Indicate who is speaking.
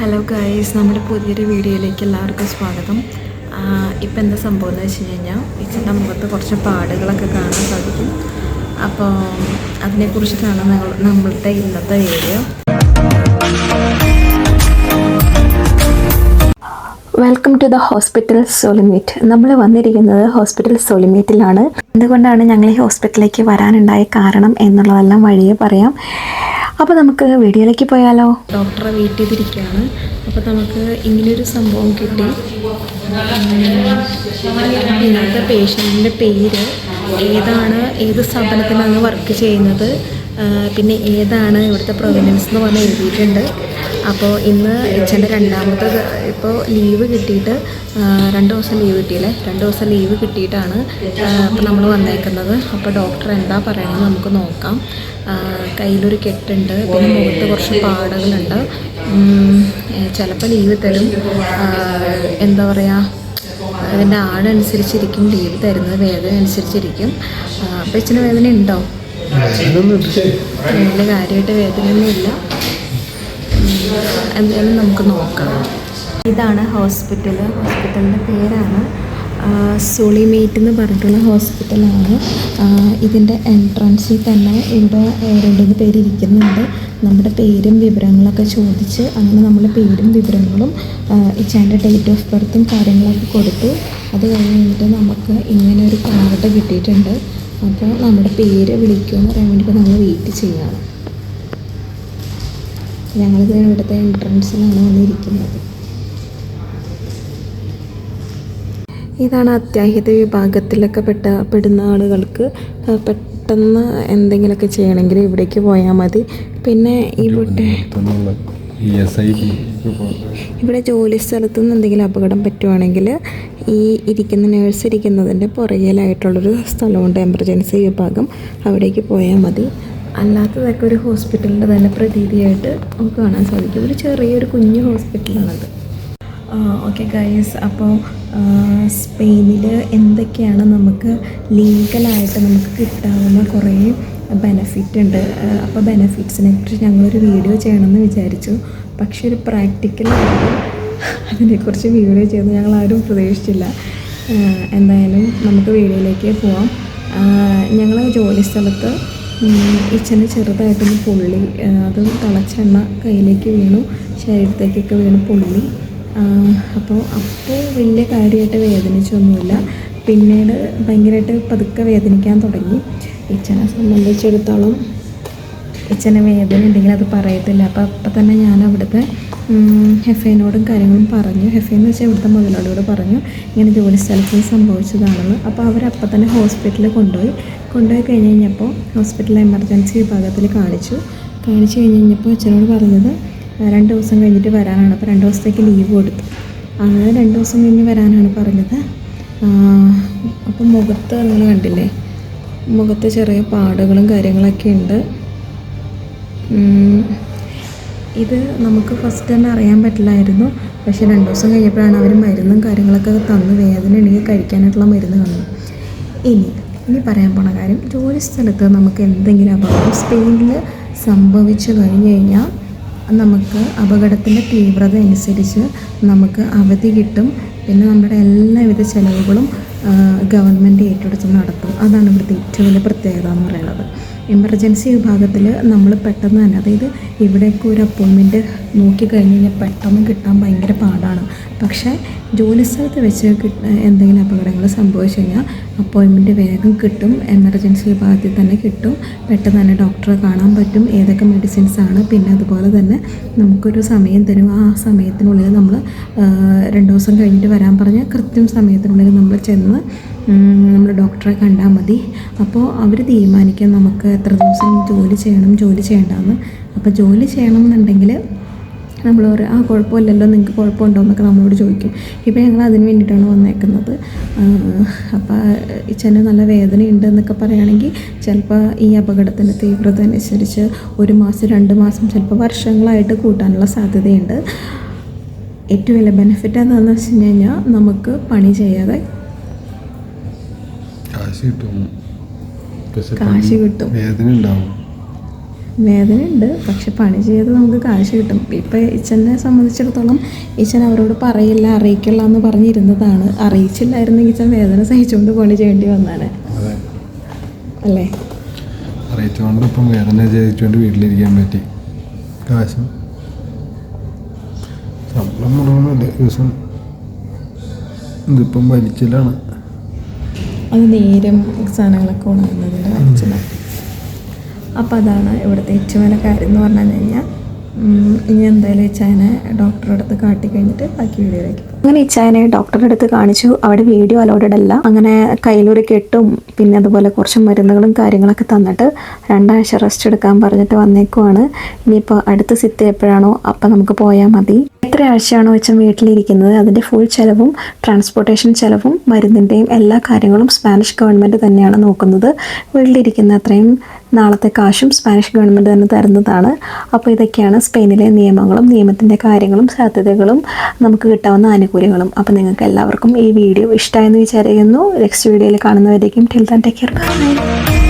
Speaker 1: Hello guys നമ്മുടെ പുതിയൊരു വീഡിയോയിലേക്ക് എല്ലാവർക്കും സ്വാഗതം. ഇപ്പം എന്താ സംഭവം എന്ന് വെച്ച് കഴിഞ്ഞാൽ ഇച്ചിന്റെ മുഖത്ത് കുറച്ച് പാടുകളൊക്കെ കാണാൻ സാധിക്കും. അപ്പോൾ അതിനെക്കുറിച്ചിട്ടാണ് ഞങ്ങൾ നമ്മളുടെ ഇന്നത്തെ video. Welcome to the hospital സോളിമേറ്റ് നമ്മൾ വന്നിരിക്കുന്നത് ഹോസ്പിറ്റൽ സോളിമേറ്റിലാണ് എന്തുകൊണ്ടാണ് ഞങ്ങൾ ഈ ഹോസ്പിറ്റലിലേക്ക് വരാനുണ്ടായ കാരണം എന്നുള്ളതെല്ലാം വഴിയെ പറയാം. അപ്പോൾ നമുക്ക് വീഡിയോയിലേക്ക് പോയാലോ? ഡോക്ടറെ വെയിറ്റ് ചെയ്തിരിക്കുകയാണ്. അപ്പോൾ നമുക്ക് ഇങ്ങനൊരു സംഭവം കിട്ടി. ഇന്നത്തെ പേഷ്യന്റിന്റെ പേര് ഏതാണ് ഏത് സ്ഥാപനത്തിലാണ് വർക്ക് ചെയ്യുന്നത് പിന്നെ ഏതാണ് ഇവിടുത്തെ പ്രൊവിനൻസ് എന്ന് പറഞ്ഞ് എഴുതിയിട്ടുണ്ട്. അപ്പോൾ ഇന്ന് ഇച്ചന്റെ രണ്ടാമത്തെ ഇപ്പോൾ ലീവ് കിട്ടിയിട്ട് രണ്ട് ദിവസം ലീവ് കിട്ടിയില്ലേ? രണ്ട് ദിവസം ലീവ് കിട്ടിയിട്ടാണ് അപ്പോൾ നമ്മൾ വന്നേക്കുന്നത്. അപ്പോൾ ഡോക്ടർ എന്താ പറയുന്നത് നമുക്ക് നോക്കാം. കയ്യിലൊരു കെട്ടുണ്ട് പിന്നെ മുഖത്ത് കുറച്ച് പാടുകളുണ്ട്. ചിലപ്പോൾ ലീവ് തരും. എന്താ പറയുക അതിന്റെ ആടനുസരിച്ചിരിക്കും ലീവ് തരുന്നത് വേദന അനുസരിച്ചിരിക്കും അപ്പോൾ ഇച്ചിരി വേദന ഉണ്ടോ വലിയ കാര്യമായിട്ട് വേദനയൊന്നുമില്ല എന്തായാലും നമുക്ക് നോക്കാം. ഇതാണ് ഹോസ്പിറ്റൽ ഹോസ്പിറ്റലിന്റെ പേരാണ് സോളിമേറ്റ് എന്ന് പറഞ്ഞിട്ടുള്ള ഹോസ്പിറ്റലാണ്. ഇതിന്റെ എൻട്രൻസിൽ തന്നെ ഇവിടെ രണ്ട് മൂന്ന് പേര് ഇരിക്കുന്നുണ്ട്. നമ്മുടെ പേരും വിവരങ്ങളൊക്കെ ചോദിച്ച് അങ്ങനെ നമ്മുടെ പേരും വിവരങ്ങളും ഇച്ചാന്റെ ഡേറ്റ് ഓഫ് ബർത്തും കാര്യങ്ങളൊക്കെ കൊടുത്തു. അത് കഴിഞ്ഞിട്ട് നമുക്ക് ഇങ്ങനെ ഒരു കാർഡ് കിട്ടിയിട്ടുണ്ട്. അപ്പോൾ നമ്മുടെ പേര് വിളിക്കുമെന്ന് പറയാൻ വേണ്ടിയിട്ട് നമ്മൾ വെയിറ്റ് ചെയ്യണം ഞങ്ങളിത് ഇവിടുത്തെ എൻട്രൻസിലാണ് വന്നിരിക്കുന്നത്. ഇതാണ് അത്യാഹിത വിഭാഗത്തിലൊക്കെ പെട്ട പെടുന്ന ആളുകൾക്ക് പെട്ടെന്ന് എന്തെങ്കിലുമൊക്കെ ചെയ്യണമെങ്കിൽ ഇവിടേക്ക് പോയാൽ മതി. പിന്നെ ഇവിടെ ഇവിടെ ജോലി സ്ഥലത്തു നിന്ന് എന്തെങ്കിലും അപകടം പറ്റുവാണെങ്കിൽ ഈ ഇരിക്കുന്ന നേഴ്സ് ഇരിക്കുന്നതിന്റെ പുറകിലായിട്ടുള്ളൊരു സ്ഥലമുണ്ട് എമർജൻസി വിഭാഗം. അവിടേക്ക് പോയാൽ മതി. അല്ലാത്തതൊക്കെ ഒരു ഹോസ്പിറ്റലിന്റെ തന്നെ പ്രതീതിയായിട്ട് നമുക്ക് കാണാൻ സാധിക്കും. ഒരു ചെറിയൊരു കുഞ്ഞു ഹോസ്പിറ്റലാണത്. Okay guys. അപ്പോൾ സ്പെയിനിൽ എന്തൊക്കെയാണ് നമുക്ക് ലീഗലായിട്ട് നമുക്ക് കിട്ടാവുന്ന കുറേ ബെനഫിറ്റ് ഉണ്ട് അപ്പോൾ ബെനഫിറ്റ്സിനെ കുറിച്ച് ഞങ്ങളൊരു വീഡിയോ ചെയ്യണമെന്ന് വിചാരിച്ചു. പക്ഷെ ഒരു പ്രാക്ടിക്കലായിട്ട് അതിനെക്കുറിച്ച് വീഡിയോ ചെയ്ത് ഞങ്ങൾ ആരും പ്രതീക്ഷിച്ചില്ല എന്തായാലും നമുക്ക് വീഡിയോയിലേക്ക് പോവാം. ഞങ്ങൾ ജോലി സ്ഥലത്ത് ഇച്ചന് ചെറുതായിട്ടൊന്ന് പൊള്ളി അത് തിളച്ചെണ്ണ കയ്യിലേക്ക് വീണു ശരീരത്തേക്കൊക്കെ വീണ് പൊള്ളി. അപ്പോൾ അപ്പോൾ വലിയ കാര്യമായിട്ട് വേദനിച്ചൊന്നുമില്ല. പിന്നീട് ഭയങ്കരമായിട്ട് പതുക്കെ വേദനിക്കാൻ തുടങ്ങി. ഇച്ചനെ സംബന്ധിച്ചിടത്തോളം ഇച്ചനെ വേദന ഉണ്ടെങ്കിൽ അത് പറയത്തില്ല. അപ്പോൾ അപ്പം തന്നെ ഞാൻ അവിടുത്തെ ഹെഫേനോടും കാര്യങ്ങളും പറഞ്ഞു. ഹെഫേന്ന് വെച്ചാൽ ഇവിടുത്തെ മുതലാളിയോട് പറഞ്ഞു ഇങ്ങനെ ജോലി സ്ഥലത്ത് സംഭവിച്ചതാണെന്ന്. അപ്പോൾ അവരപ്പം തന്നെ ഹോസ്പിറ്റലിൽ കൊണ്ടുപോയി. കൊണ്ടുപോയി കഴിഞ്ഞ് കഴിഞ്ഞപ്പോൾ ഹോസ്പിറ്റലിലെ എമർജൻസി വിഭാഗത്തിൽ കാണിച്ചു. കാണിച്ചു കഴിഞ്ഞ് കഴിഞ്ഞപ്പോൾ അച്ഛനോട് പറഞ്ഞത് രണ്ട് ദിവസം കഴിഞ്ഞിട്ട് വരാനാണ്. അപ്പോൾ രണ്ട് ദിവസത്തേക്ക് ലീവ് കൊടുത്തു. അങ്ങനെ രണ്ട് ദിവസം കഴിഞ്ഞ് വരാനാണ് പറഞ്ഞത്. അപ്പം മുഖത്ത് നിങ്ങൾ കണ്ടില്ലേ? മുഖത്ത് ചെറിയ പാടുകളും കാര്യങ്ങളൊക്കെ ഉണ്ട്. ഇത് നമുക്ക് ഫസ്റ്റ് തന്നെ അറിയാൻ പറ്റില്ലായിരുന്നു. പക്ഷേ രണ്ട് ദിവസം കഴിഞ്ഞപ്പോഴാണ് അവർ മരുന്നും കാര്യങ്ങളൊക്കെ തന്നു വേദന ഉണ്ടെങ്കിൽ കഴിക്കാനായിട്ടുള്ള മരുന്ന് കാണുന്നത് ഇനി ഇനി പറയാൻ പോണ കാര്യം ജോലി സ്ഥലത്ത് നമുക്ക് എന്തെങ്കിലും അപകടം സ്പെയിനിൽ സംഭവിച്ചു കഴിഞ്ഞു കഴിഞ്ഞാൽ നമുക്ക് അപകടത്തിന്റെ തീവ്രത അനുസരിച്ച് നമുക്ക് അവധി കിട്ടും. പിന്നെ നമ്മുടെ എല്ലാവിധ ചിലവുകളും ഗവൺമെന്റ് ഏറ്റെടുത്ത് നടത്തും. അതാണ് ഇവിടുത്തെ ഏറ്റവും വലിയ പ്രത്യേകത എന്ന് പറയുന്നത്. എമർജൻസി വിഭാഗത്തിൽ നമ്മൾ പെട്ടെന്ന് തന്നെ അതായത് ഇവിടേക്ക് ഒരു അപ്പോയിൻമെന്റ് നോക്കി കഴിഞ്ഞ് കഴിഞ്ഞാൽ പെട്ടെന്ന് കിട്ടാൻ ഭയങ്കര പാടാണ്. പക്ഷേ ജോലി സ്ഥലത്ത് വെച്ച് എന്തെങ്കിലും അപകടങ്ങൾ സംഭവിച്ചു കഴിഞ്ഞാൽ അപ്പോയിൻമെന്റ് വേഗം കിട്ടും എമർജൻസി വിഭാഗത്തിൽ തന്നെ കിട്ടും. പെട്ടെന്ന് തന്നെ ഡോക്ടറെ കാണാൻ പറ്റും ഏതൊക്കെ മെഡിസിൻസ് ആണ്. പിന്നെ അതുപോലെ തന്നെ നമുക്കൊരു സമയം തരും. ആ സമയത്തിനുള്ളിൽ നമ്മൾ രണ്ട് ദിവസം കഴിഞ്ഞിട്ട് വരാൻ പറഞ്ഞാൽ കൃത്യം സമയത്തിനുള്ളിൽ നമ്മൾ ചെന്ന് നമ്മൾ ഡോക്ടറെ കണ്ടാൽ മതി. അപ്പോൾ അവർ തീരുമാനിക്കും നമുക്ക് എത്ര ദിവസം ജോലി ചെയ്യണം ജോലി ചെയ്യേണ്ടതെന്ന് അപ്പോൾ ജോലി ചെയ്യണം എന്നുണ്ടെങ്കിൽ നമ്മൾ പറയും ആ കുഴപ്പമില്ലല്ലോ നിങ്ങൾക്ക് കുഴപ്പമുണ്ടോ? എന്നൊക്കെ നമ്മളോട് ചോദിക്കും. ഇപ്പോൾ ഞങ്ങൾ അതിന് വേണ്ടിയിട്ടാണ് വന്നേക്കുന്നത്. അപ്പോൾ ഇച്ചന് നല്ല വേദനയുണ്ട് എന്നൊക്കെ പറയുകയാണെങ്കിൽ ചിലപ്പോൾ ഈ അപകടത്തിന്റെ തീവ്രത അനുസരിച്ച് ഒരു മാസം രണ്ട് മാസം ചിലപ്പോൾ വർഷങ്ങളായിട്ട് കൂട്ടാനുള്ള സാധ്യതയുണ്ട്. ഏറ്റവും വലിയ ബെനിഫിറ്റ് എന്താണെന്ന് വെച്ച് കഴിഞ്ഞാൽ നമുക്ക് പണി ചെയ്യാതെ
Speaker 2: കാശ് കിട്ടും
Speaker 1: കാശ് കിട്ടും
Speaker 2: വേദന ഉണ്ടാവും.
Speaker 1: ഉണ്ട്. പക്ഷെ പണി ചെയ്ത് നമുക്ക് കാശ് കിട്ടും. ഇപ്പം ഇച്ചനെ സംബന്ധിച്ചിടത്തോളം ഇച്ചൻ അവരോട് പറയില്ല അറിയിക്കില്ല എന്ന് പറഞ്ഞിരുന്നതാണ്. അറിയിച്ചില്ലായിരുന്നെങ്കിൽ ഇച്ചൻ വേദന സഹിച്ചുകൊണ്ട് പണി ചെയ്യേണ്ടി വന്നാണ് അല്ലേ?
Speaker 2: അറിയിച്ചുകൊണ്ട് ഇപ്പം വേദന ചെയ്യിച്ചുകൊണ്ട് വീട്ടിലിരിക്കാൻ പറ്റി. കാശും. ശമ്പളം മുടങ്ങുന്നില്ല ദിവസം ഇതിപ്പം വലിച്ചിലാണ്.
Speaker 1: അത് നേരം സാധനങ്ങളൊക്കെ ഉണങ്ങുന്നതിന്റെ അച്ഛന അപ്പോൾ അതാണ് ഇവിടുത്തെ ഏറ്റവും വലിയ കാര്യം എന്ന് പറഞ്ഞു കഴിഞ്ഞാൽ ഇനി എന്തായാലും ഇച്ചായനെ ഡോക്ടറുടെ അടുത്ത് കാട്ടി കഴിഞ്ഞിട്ട് ബാക്കി വീഡിയോയിലേക്ക് അങ്ങനെ ഇച്ചായനെ ഡോക്ടറുടെ അടുത്ത് കാണിച്ചു. അവിടെ വീഡിയോ അലോഡഡ് അല്ല. അങ്ങനെ കയ്യിലൊരു കെട്ടും പിന്നെ അതുപോലെ കുറച്ച് മരുന്നുകളും കാര്യങ്ങളൊക്കെ തന്നിട്ട് രണ്ടാഴ്ച റെസ്റ്റ് എടുക്കാൻ പറഞ്ഞിട്ട് വന്നേക്കുവാണ്. ഇനിയിപ്പോൾ അടുത്ത സിറ്റ് എപ്പോഴാണോ അപ്പം നമുക്ക് പോയാൽ മതി. എത്ര ആഴ്ചയാണോ വെച്ചാൽ വീട്ടിലിരിക്കുന്നത്? അതിന്റെ ഫുൾ ചിലവും ട്രാൻസ്പോർട്ടേഷൻ ചിലവും മരുന്നിന്റെയും എല്ലാ കാര്യങ്ങളും സ്പാനിഷ് ഗവൺമെന്റ് തന്നെയാണ് നോക്കുന്നത്. വീട്ടിലിരിക്കുന്ന അത്രയും നാളത്തെ കാശും സ്പാനിഷ് ഗവൺമെന്റ് തന്നെ തരുന്നതാണ്. അപ്പോൾ ഇതൊക്കെയാണ് സ്പെയിനിലെ നിയമങ്ങളും നിയമത്തിന്റെ കാര്യങ്ങളും സാധ്യതകളും നമുക്ക് കിട്ടാവുന്ന ആനുകൂല്യങ്ങളും. അപ്പോൾ നിങ്ങൾക്ക് എല്ലാവർക്കും ഈ വീഡിയോ ഇഷ്ടമായെന്ന് വിചാരിക്കുന്നു. നെക്സ്റ്റ് വീഡിയോയിൽ കാണുന്നവരേക്കും till then take care bye